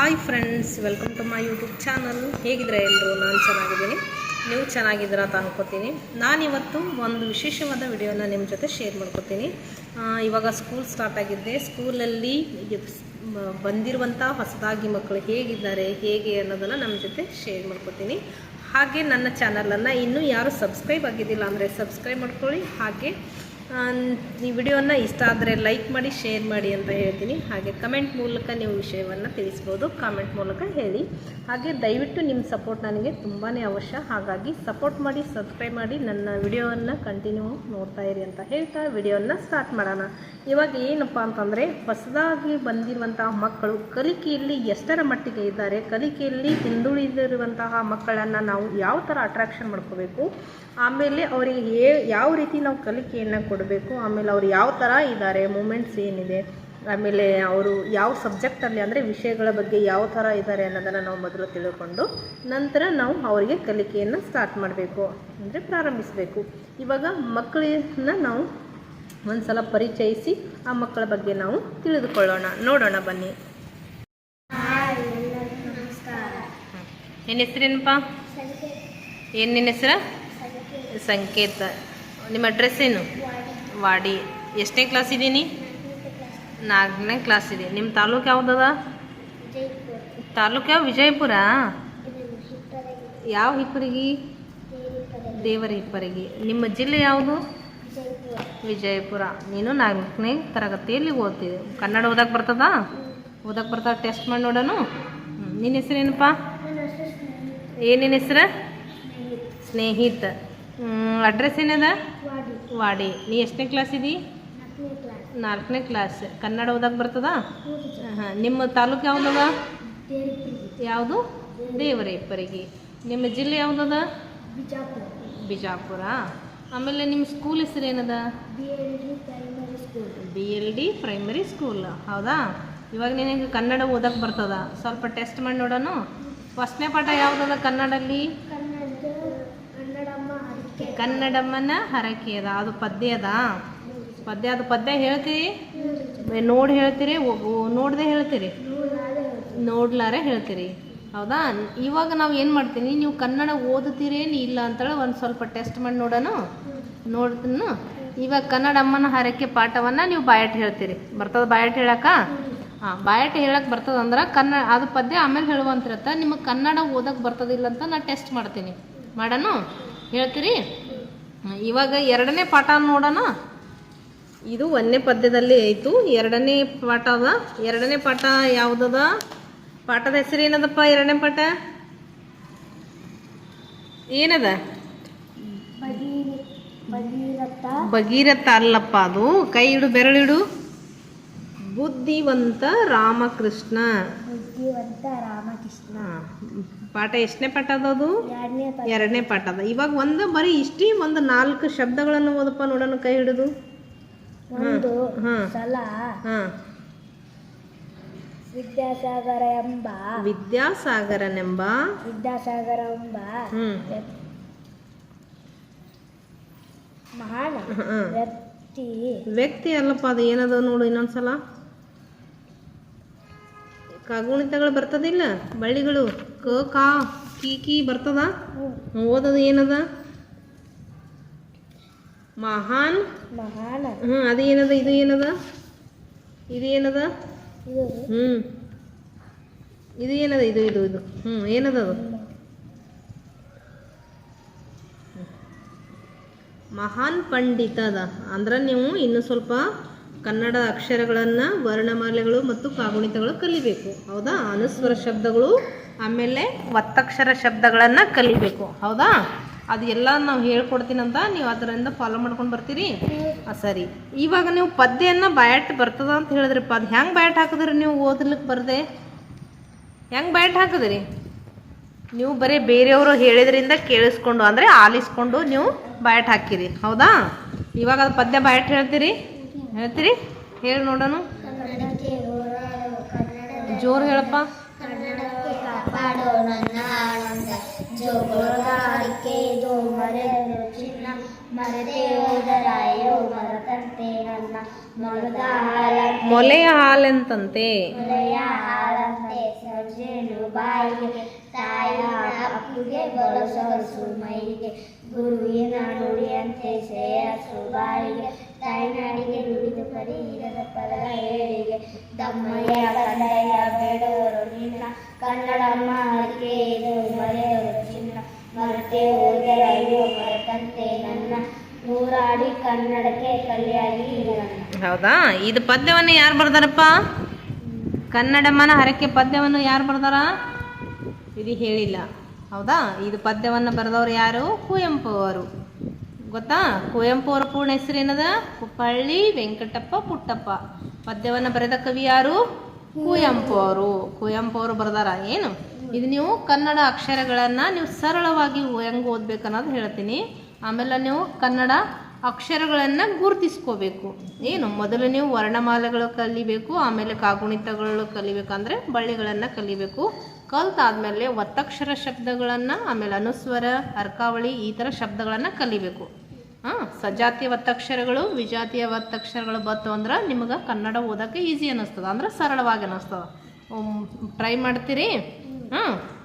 Hi friends welcome to my YouTube channel ಹೇಗಿದ್ರೆ ಎಲ್ಲರೂ ನಾನು ಚೆನ್ನಾಗಿದ್ದೀನಿ. ನೀವು ಚೆನ್ನಾಗಿದ್ದೀರಾ ಅಂತ ಅನ್ಕೋತೀನಿ. ನಾನಿವತ್ತು ಒಂದು ವಿಶೇಷವಾದ ವಿಡಿಯೋನ ನಿಮ್ಮ ಜೊತೆ ಶೇರ್ ಮಾಡ್ಕೋತೀನಿ. ಇವಾಗ ಸ್ಕೂಲ್ ಸ್ಟಾರ್ಟ್ ಆಗಿದ್ದೆ. ಸ್ಕೂಲಲ್ಲಿ ಬಂದಿರುವಂಥ ಹೊಸದಾಗಿ ಮಕ್ಕಳು ಹೇಗಿದ್ದಾರೆ, ಹೇಗೆ ಅನ್ನೋದನ್ನು ನಮ್ಮ ಜೊತೆ ಶೇರ್ ಮಾಡ್ಕೋತೀನಿ. ಹಾಗೆ ನನ್ನ ಚಾನಲನ್ನು ಇನ್ನೂ ಯಾರು ಸಬ್ಸ್ಕ್ರೈಬ್ ಆಗಿದ್ದಿಲ್ಲ ಅಂದರೆ ಸಬ್ಸ್ಕ್ರೈಬ್ ಮಾಡ್ಕೊಳ್ಳಿ. ಹಾಗೆ ಈ ವಿಡಿಯೋನ ಇಷ್ಟ ಆದರೆ ಲೈಕ್ ಮಾಡಿ ಶೇರ್ ಮಾಡಿ ಅಂತ ಹೇಳ್ತೀನಿ. ಹಾಗೆ ಕಮೆಂಟ್ ಮೂಲಕ ನೀವು ವಿಷಯವನ್ನು ತಿಳಿಸ್ಬೋದು. ಕಾಮೆಂಟ್ ಮೂಲಕ ಹೇಳಿ. ಹಾಗೆ ದಯವಿಟ್ಟು ನಿಮ್ಮ ಸಪೋರ್ಟ್ ನನಗೆ ತುಂಬಾ ಅವಶ್ಯ. ಹಾಗಾಗಿ ಸಪೋರ್ಟ್ ಮಾಡಿ ಸಬ್ಸ್ಕ್ರೈಬ್ ಮಾಡಿ, ನನ್ನ ವಿಡಿಯೋವನ್ನು ಕಂಟಿನ್ಯೂ ನೋಡ್ತಾ ಇರಿ ಅಂತ ಹೇಳ್ತಾ ವಿಡಿಯೋನ ಸ್ಟಾರ್ಟ್ ಮಾಡೋಣ. ಇವಾಗ ಏನಪ್ಪ ಅಂತಂದರೆ, ಹೊಸದಾಗಿ ಬಂದಿರುವಂತಹ ಮಕ್ಕಳು ಕಲಿಕೆಯಲ್ಲಿ ಎಷ್ಟರ ಮಟ್ಟಿಗೆ ಇದ್ದಾರೆ, ಕಲಿಕೆಯಲ್ಲಿ ಹಿಂದುಳಿದಿರುವಂತಹ ಮಕ್ಕಳನ್ನು ನಾವು ಯಾವ ಥರ ಅಟ್ರಾಕ್ಷನ್ ಮಾಡ್ಕೋಬೇಕು, ಆಮೇಲೆ ಅವರಿಗೆ ಯಾವ ರೀತಿ ನಾವು ಕಲಿಕೆಯನ್ನು ಕೊಡಬೇಕು ಆಮೇಲೆ ಅವ್ರು ಯಾವ ಥರ ಇದ್ದಾರೆ ಮೂಮೆಂಟ್ಸ್ ಏನಿದೆ ಆಮೇಲೆ ಅವರು ಯಾವ ಸಬ್ಜೆಕ್ಟಲ್ಲಿ ಅಂದರೆ ವಿಷಯಗಳ ಬಗ್ಗೆ ಯಾವ ಥರ ಇದ್ದಾರೆ ಅನ್ನೋದನ್ನು ನಾವು ಮೊದಲು ತಿಳ್ಕೊಂಡು ನಂತರ ನಾವು ಅವರಿಗೆ ಕಲಿಕೆಯನ್ನು ಸ್ಟಾರ್ಟ್ ಮಾಡಬೇಕು ಅಂದರೆ ಪ್ರಾರಂಭಿಸಬೇಕು. ಇವಾಗ ಮಕ್ಕಳನ್ನ ನಾವು ಒಂದು ಸಲ ಪರಿಚಯಿಸಿ ಆ ಮಕ್ಕಳ ಬಗ್ಗೆ ನಾವು ತಿಳಿದುಕೊಳ್ಳೋಣ. ನೋಡೋಣ ಬನ್ನಿ. ನಿನ್ನ ಹೆಸರೇನಪ್ಪ? ಏನು ನಿನ್ನ ಹೆಸರು? ಸಂಕೇತ. ನಿಮ್ಮ ಅಡ್ರೆಸ್ ಏನು? ವಾಡಿ ಎಷ್ಟನೇ ಕ್ಲಾಸ್ ಇದ್ದೀನಿ ನಾಲ್ಕನೇ ಕ್ಲಾಸ್ ಇದೆ. ನಿಮ್ಮ ತಾಲೂಕು ಯಾವುದದ? ತಾಲೂಕು ಯಾವ? ವಿಜಯಪುರ? ಯಾವ ಹಿಪ್ಪರಿಗೆ? ದೇವರ ಹಿಪ್ಪರಿಗೆ. ನಿಮ್ಮ ಜಿಲ್ಲೆ ಯಾವುದು? ವಿಜಯಪುರ. ನೀನು ನಾಲ್ಕನೇ ತರಗತಿಯಲ್ಲಿ ಓದ್ತಿದ್ದೆ. ಕನ್ನಡ ಓದಕ್ಕೆ ಬರ್ತದ? ಓದಕ್ಕೆ ಬರ್ತದ ಟೆಸ್ಟ್ ಮಾಡಿ ನೋಡೋನು. ನಿನ್ನ ಹೆಸರೇನಪ್ಪ ಏನೇನು ಹೆಸ್ರು? ಸ್ನೇಹಿತ. ಅಡ್ರೆಸ್ ಏನದ? ವಾಡಿ. ನೀ ಎಷ್ಟನೇ ಕ್ಲಾಸ್ ಇದಿ? ನಾಲ್ಕನೇ ಕ್ಲಾಸ್ ಕನ್ನಡ ಓದಕ್ಕೆ ಬರ್ತದ? ಹಾಂ ನಿಮ್ಮ ತಾಲೂಕು ಯಾವುದದ? ಯಾವುದು? ದೇವರೇಪರಿಗೆ ನಿಮ್ಮ ಜಿಲ್ಲೆ ಯಾವುದದ? ಬಿಜಾಪುರ. ಆಮೇಲೆ ನಿಮ್ಮ ಸ್ಕೂಲ್ ಹೆಸರು ಏನದ? B L D primary school ಹೌದಾ? ಇವಾಗ ನಿನಗೆ ಕನ್ನಡ ಓದಕ್ಕೆ ಬರ್ತದ? ಸ್ವಲ್ಪ ಟೆಸ್ಟ್ ಮಾಡಿ ನೋಡೋಣ. ಫಸ್ಟ್ನೇ ಪಾಠ ಯಾವುದದ ಕನ್ನಡಲ್ಲಿ? ಕನ್ನಡಮ್ಮನ ಹರಕೆ ಅದ ಅದು ಪದ್ಯ ಅದ ಪದ್ಯ ಅದು ಪದ್ಯ ಹೇಳ್ತೀರಿ? ನೋಡಿ ಹೇಳ್ತೀರಿ ನೋಡದೆ ಹೇಳ್ತೀರಿ? ನೋಡ್ಲಾರೆ ಹೇಳ್ತೀರಿ. ಹೌದಾ? ಇವಾಗ ನಾವು ಏನು ಮಾಡ್ತೀನಿ? ನೀವು ಕನ್ನಡ ಓದುತ್ತೀರೇನು ಇಲ್ಲ ಅಂತೇಳಿ ಒಂದು ಸ್ವಲ್ಪ ಟೆಸ್ಟ್ ಮಾಡಿ ನೋಡೋಣ. ನೋಡ್ತೀನಿ. ಇವಾಗ ಕನ್ನಡ ಅಮ್ಮನ ಹರಕೆ ಪಾಠವನ್ನು ನೀವು ಬಾಯಟ್ ಹೇಳ್ತೀರಿ. ಬರ್ತದ ಬಾಯಟ್ ಹೇಳಕ್ಕ? ಹಾಂ, ಬಾಯಟ್ ಹೇಳಕ್ಕೆ ಬರ್ತದಂದ್ರೆ ಕನ್ನಡ ಅದು ಪದ್ಯ ಆಮೇಲೆ ಹೇಳುವಂತಿರತ್ತ. ನಿಮಗೆ ಕನ್ನಡ ಓದಕ್ಕೆ ಬರ್ತದಿಲ್ಲ ಅಂತ ನಾನು ಟೆಸ್ಟ್ ಮಾಡ್ತೀನಿ. ಮಾಡೋಣ? ಹೇಳ್ತೀರಿ? ಇವಾಗ ಎರಡನೇ ಪಾಠ ನೋಡೋಣ. ಇದು ಒಂದನೇ ಪದ್ಯದಲ್ಲಿ ಆಯಿತು. ಎರಡನೇ ಪಾಠ ಅದ. ಎರಡನೇ ಪಾಠ ಯಾವುದದ? ಪಾಠದ ಹೆಸರು ಏನದಪ್ಪ ಎರಡನೇ ಪಾಠ? ಏನದ? ಭಗೀರಥ. ಅಲ್ಲಪ್ಪ ಅದು. ಕೈ ಇಡು ಬೆರಳಿಡು ಬುದ್ಧಿವಂತ ರಾಮಕೃಷ್ಣ. ಬುದ್ಧಿವಂತ ರಾಮಕೃಷ್ಣ. ಪಾಠ ಎಷ್ಟನೇ ಪಾಠ ಅದದು ಎರಡನೇ ಪಾಠ. ಅದ. ಇವಾಗ ಒಂದು ಬರೀ ಇಷ್ಟೇ ಒಂದು ನಾಲ್ಕು ಶಬ್ದಗಳನ್ನು ಓದಪ್ಪ ನೋಡೋಣ ಕೈ ಹಿಡಿದು. ಒಂದು ಸಲ. ಹಾ. ವಿದ್ಯಾಸಾಗರ ಎಂಬ. ವಿದ್ಯಾಸಾಗರನೆಂಬ. ವಿದ್ಯಾಸಾಗರ ಎಂಬ. ಮಹಾನ್. ವ್ಯಕ್ತಿ. ವ್ಯಕ್ತಿ ಅಲ್ಲಪ್ಪ ಅದು ಏನದ ನೋಡು ಇನ್ನೊಂದ್ಸಲ. ಕಾಗುಣಿತಗಳು ಬರ್ತದಿಲ್ಲ? ಬಳ್ಳಿಗಳು ಕ ಕಾ ಕಿ ಕಿ ಬರ್ತದ. ಓದೋದು ಏನದ? ಮಹಾನ್? ಮಹಾನ್. ಹ್ಞೂ ಅದು ಏನದ ಇದು ಏನದ? ಇದು ಏನದ? ಹ್ಞೂ ಹ್ಮ್. ಇದು ಏನದ ಇದು ಇದು ಇದು. ಹ್ಮ್ ಏನದ ಅದು? ಮಹಾನ್ ಪಂಡಿತ ಅದ ಅಂದ್ರೆ ನೀವು ಇನ್ನು ಸ್ವಲ್ಪ ಕನ್ನಡ ಅಕ್ಷರಗಳನ್ನು ವರ್ಣಮಾಲೆಗಳು ಮತ್ತು ಕಾಗುಣಿತಗಳು ಕಲಿಬೇಕು. ಹೌದಾ? ಅನುಸ್ವರ ಶಬ್ದಗಳು, ಆಮೇಲೆ ಒತ್ತಕ್ಷರ ಶಬ್ದಗಳನ್ನು ಕಲಿಬೇಕು. ಹೌದಾ? ಅದು ಎಲ್ಲ ನಾವು ಹೇಳ್ಕೊಡ್ತೀನಂತ ನೀವು ಅದರಿಂದ ಫಾಲೋ ಮಾಡ್ಕೊಂಡು ಬರ್ತೀರಿ? ಸರಿ. ಇವಾಗ ನೀವು ಪದ್ಯನ ಬಯಟ್ ಬರ್ತದ ಅಂತ ಹೇಳಿದ್ರಪ್ಪ. ಅದು ಹೆಂಗೆ ಬಯಟ್ ಹಾಕಿದ್ರಿ ನೀವು ಓದ್ಲಿಕ್ಕೆ ಬರದೆ? ಹೆಂಗೆ ಬಯಟ್ ಹಾಕಿದ್ರಿ? ನೀವು ಬರೀ ಬೇರೆಯವರು ಹೇಳಿದ್ರಿಂದ ಕೇಳಿಸ್ಕೊಂಡು, ಅಂದರೆ ಆಲಿಸ್ಕೊಂಡು ನೀವು ಬಯಟ್ ಹಾಕಿರಿ. ಹೌದಾ? ಇವಾಗ ಅದು ಪದ್ಯ ಬಯಟ್ ಹೇಳ್ತೀರಿ? ಹೇಳ್ತೀರಿ? ಹೇಳಿ ನೋಡೋಣ. ಜೋರು ಹೇಳಪ್ಪ. ಜೋಗಾರಿಕೆದು ಮರೆದು ಚಿನ್ನ ಮರದೇವದರಾಯೋ ಮರತಂತೆ ನನ್ನ ಮೊಲದ ಹಾಲ ಮೊಲೆಯ ಹಾಲಂತಂತೆ. ಮೊಲೆಯ ಹಾಲಂತೆ ಸಜ್ಜೆನು ಬಾಯಿಗೆ ತಾಯ ಅಪ್ಪುಗೆ ಬಳಸೋ ಸುಮೈಗೆ ಗುರುವಿನ ನುಡಿಯಂತೆ ಶ್ರೇಯಸ್ಸು ಬಾಯಿಗೆ ತಾಯ್ನಾಡಿಗೆ ನುಡಿದು ಇರದ ಪದ ಏಳಿಗೆ ತಮ್ಮಯ್ಯ ಕಂದಯ್ಯ ಬೇಡವರು, ನಿನ್ನ ಕನ್ನಡಮ್ಮ ಹರಕೆ ಇದು ಮರೆಯವರು ಚಿನ್ನ ಮರೆತೆ ಹೋದರೆ ಅಯ್ಯೋ ಮರೆತಂತೆ ನನ್ನ ನೂರಾಡಿ ಕನ್ನಡಕ್ಕೆ ಕಲಿಯಾಗಿ ಹೌದಾ? ಇದು ಪದ್ಯವನ್ನು ಯಾರು ಬರ್ದಾರಪ್ಪ? ಕನ್ನಡಮ್ಮನ ಹರಕೆ ಪದ್ಯವನ್ನು ಯಾರು ಬರ್ದಾರ? ಇದು ಹೇಳಿಲ್ಲ. ಹೌದಾ? ಇದು ಪದ್ಯವನ್ನು ಬರೆದವ್ರು ಯಾರು? ಕುವೆಂಪು ಅವರು ಗೊತ್ತಾ? ಕುವೆಂಪು ಅವರ ಪೂರ್ಣ ಹೆಸರೇನದ ಕುಪ್ಪಳ್ಳಿ ವೆಂಕಟಪ್ಪ ಪುಟ್ಟಪ್ಪ. ಪದ್ಯವನ್ನು ಬರೆದ ಕವಿ ಯಾರು? ಕುವೆಂಪು ಅವರು ಕುವೆಂಪು ಅವರು ಬರೆದಾರ. ಏನು? ಇದು ನೀವು ಕನ್ನಡ ಅಕ್ಷರಗಳನ್ನು ನೀವು ಸರಳವಾಗಿ ಹೆಂಗೆ ಓದ್ಬೇಕು ಅನ್ನೋದು ಹೇಳ್ತೀನಿ. ಆಮೇಲೆ ನೀವು ಕನ್ನಡ ಅಕ್ಷರಗಳನ್ನು ಗುರುತಿಸ್ಕೋಬೇಕು. ಏನು? ಮೊದಲು ನೀವು ವರ್ಣಮಾಲೆಗಳು ಕಲಿಬೇಕು, ಆಮೇಲೆ ಕಾಗುಣಿತಗಳು ಕಲಿಬೇಕಂದ್ರೆ ಬಳ್ಳಿಗಳನ್ನು ಕಲಿಬೇಕು. ಕಲ್ತಾದ್ಮೇಲೆ ಒತ್ತಕ್ಷರ ಶಬ್ದಗಳನ್ನು, ಆಮೇಲೆ ಅನುಸ್ವರ, ಅರ್ಕಾವಳಿ ಈ ಥರ ಶಬ್ದಗಳನ್ನು ಕಲಿಬೇಕು. ಹಾಂ, ಸಜಾತಿಯ ಒತ್ತಕ್ಷರಗಳು, ವಿಜಾತಿಯ ಒತ್ತಕ್ಷರಗಳು ಬತ್ತು ಅಂದ್ರೆ ನಿಮಗೆ ಕನ್ನಡ ಓದೋಕ್ಕೆ ಈಸಿ ಅನ್ನಿಸ್ತದೆ, ಅಂದ್ರೆ ಸರಳವಾಗಿ ಅನ್ನಿಸ್ತದೆ. ಟ್ರೈ ಮಾಡ್ತೀರಿ? ಹಾಂ.